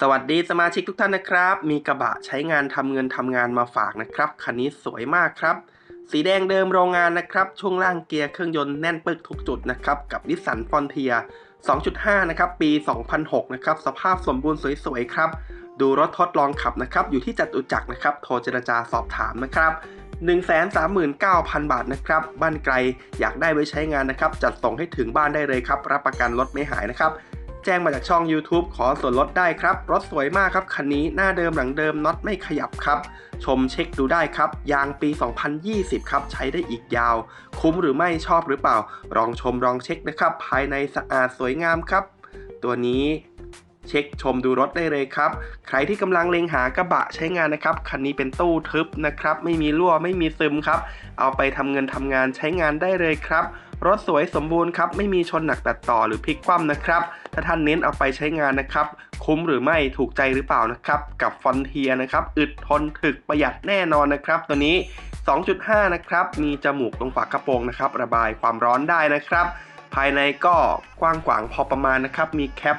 สวัสดีสมาชิกทุกท่านนะครับ มีกระบะใช้งานทำเงินทำงานมาฝากนะครับ คันนี้สวยมากครับ สีแดงเดิมโรงงานนะครับ ช่วงล่างเกียร์เครื่องยนต์แน่นปึกทุกจุดนะครับ กับนิสสันฟอนเทีย2.5 นะครับ ปี 2006 นะครับ สภาพสมบูรณ์สวยๆครับ ดูรถทดลองขับนะครับ อยู่ที่จตุจักรนะครับ โทรเจรจาสอบถามนะครับ139,000 บาทนะครับ บ้านไกลอยากได้ไว้ใช้งานนะครับ จัดส่งให้ถึงบ้านได้เลยครับ รับประกันรถไม่หายนะครับ แจ้งมาจากช่อง YouTube ขอส่วนลดได้ครับ รถสวยมากครับ คันนี้หน้าเดิมหลังเดิมน็อตไม่ขยับครับ ชมเช็คดูได้ครับ ยางปี 2020 ครับ ใช้ได้อีกยาว คุ้มหรือไม่ชอบหรือเปล่า ลองชมลองเช็คนะครับ ภายในสะอาดสวยงามครับ ตัวนี้เช็คชมดูรถได้เลยครับ ใครที่กำลังเล็งหากระบะใช้งานนะครับ คันนี้เป็นตู้ทึบนะครับ ไม่มีรั่วไม่มีซึมครับ เอาไปทำเงินทำงานใช้งานได้เลยครับ รถสวยสมบูรณ์ครับ ไม่มีชนหนักตัดต่อหรือพลิกคว่ำนะครับ ถ้าท่านเน้นเอาไปใช้งานนะครับ คุ้มหรือไม่ถูกใจหรือเปล่านะครับ กับฟอนเทียนะครับ อึดทนถึกประหยัดแน่นอนนะครับ ตัวนี้ 2.5 นะครับ มีจมูกตรงฝากระโปรงนะครับ ระบายความร้อนได้นะครับ ภายในก็กว้างขวางพอประมาณนะครับ มีแคป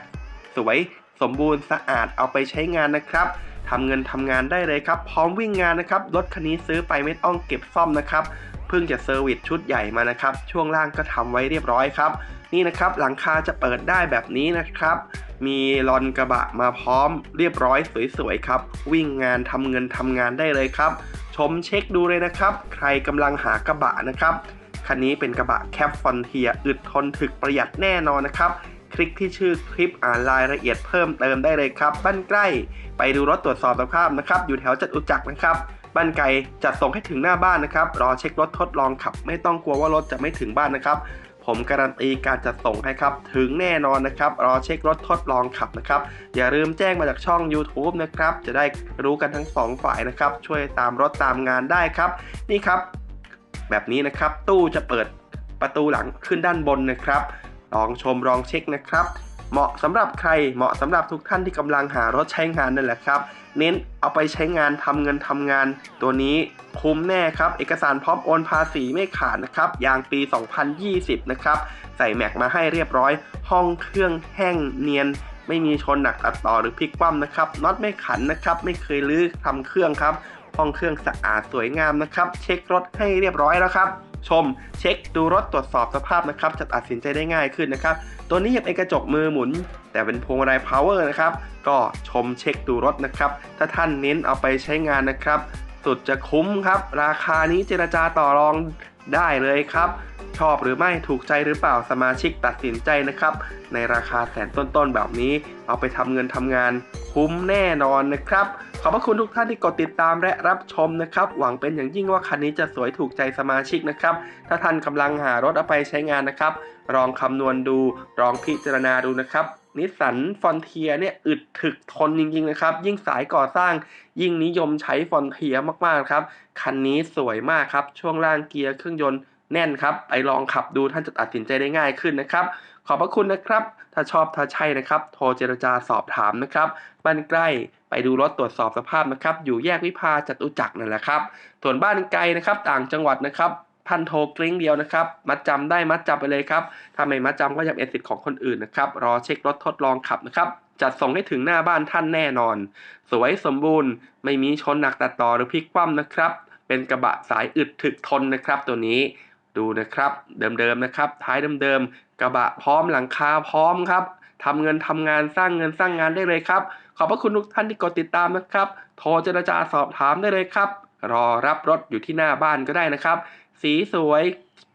สวยสมบูรณ์สะอาดเอาไปใช้งานนะครับทำเงินทำงานได้เลยครับ พร้อมวิ่งงานนะครับ รถคันนี้ซื้อไปไม่ต้องเก็บซ่อมนะครับ เพิ่งจะเซอร์วิสชุดใหญ่มานะครับ ช่วงล่างก็ทำไว้เรียบร้อยครับ นี่นะครับหลังคาจะเปิดได้แบบนี้นะครับ มีลอนกระบะมาพร้อมเรียบร้อยสวยๆครับ วิ่งงานทำเงินทำงานได้เลยครับ ชมเช็คดูเลยนะครับ ใครกำลังหากระบะนะครับคันนี้เป็นกระบะแคปฟอนเทียอึดทนถึกประหยัดแน่นอนนะครับ คลิกที่ชื่อคลิปอ่านรายละเอียดเพิ่มเติมได้เลยครับ บ้านใกล้ ไปดูรถตรวจสอบสภาพนะครับ อยู่แถวจตุจักรนะครับ บ้านไกลจัดส่งให้ถึงหน้าบ้านนะครับ รอเช็ครถทดลองขับ ไม่ต้องกลัวว่ารถจะไม่ถึงบ้านนะครับ ผมการันตีการจัดส่งให้ครับ ถึงแน่นอนนะครับ รอเช็ครถทดลองขับนะครับ อย่าลืมแจ้งมาจากช่อง YouTube นะครับ จะได้รู้กันทั้งสองฝ่ายนะครับ ช่วยตามรถตามงานได้ครับ นี่ครับ แบบนี้นะครับตู้จะเปิดประตูหลังขึ้นด้านบนนะครับ ลองชมลองเช็คนะครับ เหมาะสำหรับใครเหมาะสำหรับทุกท่านที่กำลังหารถใช้งานนั่นแหละครับ เน้นเอาไปใช้งานทำเงินทำงาน ตัวนี้คุ้มแน่ครับ เอกสารพร้อมโอนภาษีไม่ขาดนะครับยางปี 2020 นะครับใส่แม็กมาให้เรียบร้อย ห้องเครื่องแห้งเนียนไม่มีชนหนักตัดต่อหรือพลิกคว่ำนะครับน็อตไม่ขันนะครับไม่เคยลื้อทำเครื่องครับห้องเครื่องสะอาดสวยงามนะครับ เช็ครถให้เรียบร้อยแล้วครับ ชม เช็คดูรถตรวจสอบสภาพนะครับจะตัดสินใจได้ง่ายขึ้นนะครับ ตัวนี้ยังเป็นกระจกมือหมุน แต่เป็นพวงมาลัย power นะครับ ก็ชมเช็คดูรถนะครับ ถ้าท่านเน้นเอาไปใช้งานนะครับ สุดจะคุ้มครับ ราคานี้เจรจาต่อรอง ได้เลยครับ ชอบหรือไม่ถูกใจหรือเปล่าสมาชิกตัดสินใจนะครับ ในราคาแสนต้นๆแบบนี้ เอาไปทำเงินทำงานคุ้มแน่นอนนะครับ ขอบพระคุณทุกท่านที่กดติดตามและรับชมนะครับ หวังเป็นอย่างยิ่งว่าคันนี้จะสวยถูกใจสมาชิกนะครับ ถ้าท่านกำลังหารถเอาไปใช้งานนะครับ ลองคำนวณดูลองพิจารณาดูนะครับ นิสสันฟอนเทียเนี่ยอึดถึกทนจริงๆนะครับ ยิ่งสายก่อสร้างยิ่งนิยมใช้ฟอนเทียมากๆครับ คันนี้สวยมากครับ ช่วงล่างเกียร์เครื่องยนต์แน่นครับ ไปลองขับดูท่านจะตัดสินใจได้ง่ายขึ้นนะครับ ขอบพระคุณนะครับ ถ้าชอบถ้าใช่นะครับ โทรเจรจาสอบถามนะครับบ้านใกล้ไปดูรถตรวจสอบสภาพนะครับ อยู่แยกวิภาจตุจักรนั่นแหละครับ ส่วนบ้านไกลนะครับ ต่างจังหวัดนะครับ พันโทรกลิ้งเดียวนะครับ มัดจำได้มัดจำไปเลยครับถ้าไม่มัดจำก็ยังเป็นสิทธิ์ของคนอื่นนะครับ รอเช็ครถทดลองขับนะครับจัดส่งให้ถึงหน้าบ้านท่านแน่นอน สวยสมบูรณ์ ไม่มีชนหนักตัดต่อหรือพลิกคว่ำนะครับ เป็นกระบะสายอึดถึกทนนะครับ ตัวนี้ดูนะครับ เดิมๆนะครับ ท้ายเดิมๆกระบะพร้อมหลังคาพร้อมครับทำเงินทำงานสร้างเงินสร้างงานได้เลยครับ ขอบพระคุณทุกท่านที่กดติดตามนะครับ โทรเจรจาสอบถามได้เลยครับ รอรับรถอยู่ที่หน้าบ้านก็ได้นะครับ สีสวย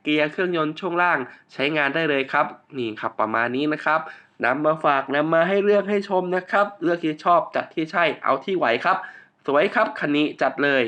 เกียร์เครื่องยนต์ช่วงล่างใช้งานได้เลยครับ นี่ครับประมาณนี้นะครับนำมาฝากนำมาให้เลือกให้ชมนะครับ เลือกที่ชอบจัดที่ใช่เอาที่ไหวครับ สวยครับคันนี้จัดเลย